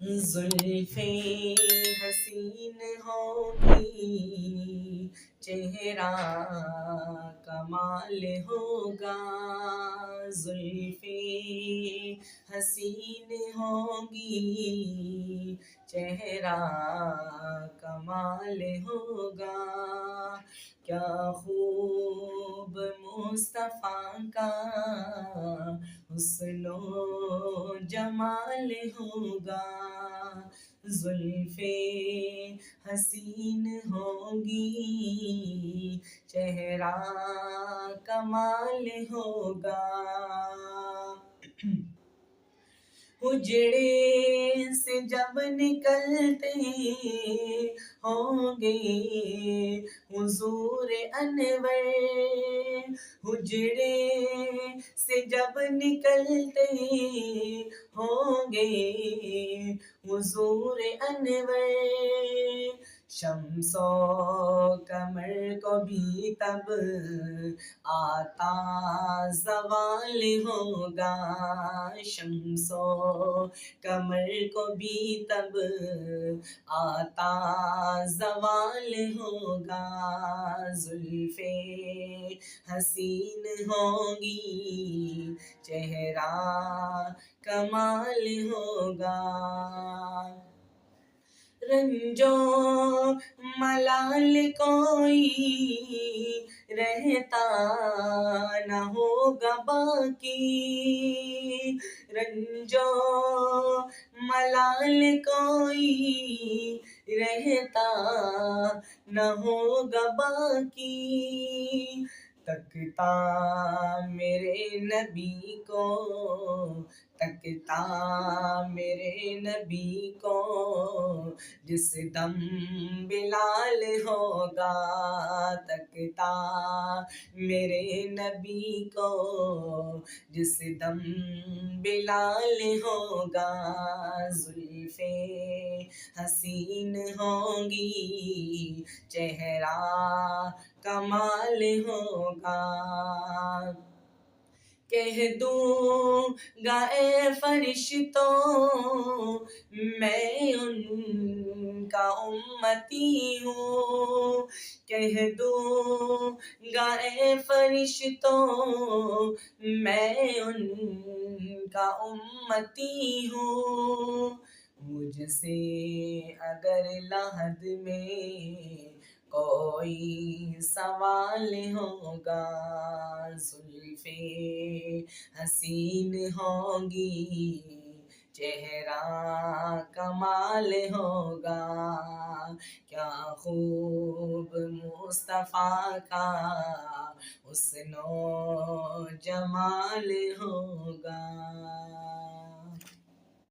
زلفیں حسین ہوگی چہرہ کمال ہوگا۔ زلفیں حسین ہوگی چہرہ کمال ہوگا۔ کیا خوب مصطفیٰ کا حسن و جمال ہوگا۔ زلفیں حسین ہوگی چہرہ کمال ہوگا۔ اجڑے سے جب نکلتے ہوں گے، حضور انور۔ اجڑے سے جب نکلتے ہوں گے، حضور انور۔ شمس و کمر کو بھی تب آتا زوال ہوگا شمس و کمر کو بھی تب آتا زوال ہوگا زلفیں حسین ہوگی چہرہ کمال ہوگا رنجو ملال کوئی رہتا نہ ہوگا باقی۔ رنجو، ملال کوئی رہتا نہ ہوگا باقی۔ تکتا میرے نبی کو، تکتا میرے نبی کو۔ جس دم بلال ہوگا تکتا میرے نبی کو، جس دم بلال ہوگا زلفیں حسین ہوں چہرہ کمال ہوگا۔ کہہ دوں گا اے فرشتوں، میں ان کا امتی ہوں۔ کہہ دوں گا اے فرشتوں، میں ان کا امتی ہوں۔ مجھ سے اگر لحد میں کوئی سوال ہوگا زلفیں حسین ہوگی، چہرہ کمال ہوگا۔ کیا خوب مصطفیٰ کا حسن و جمال ہوگا۔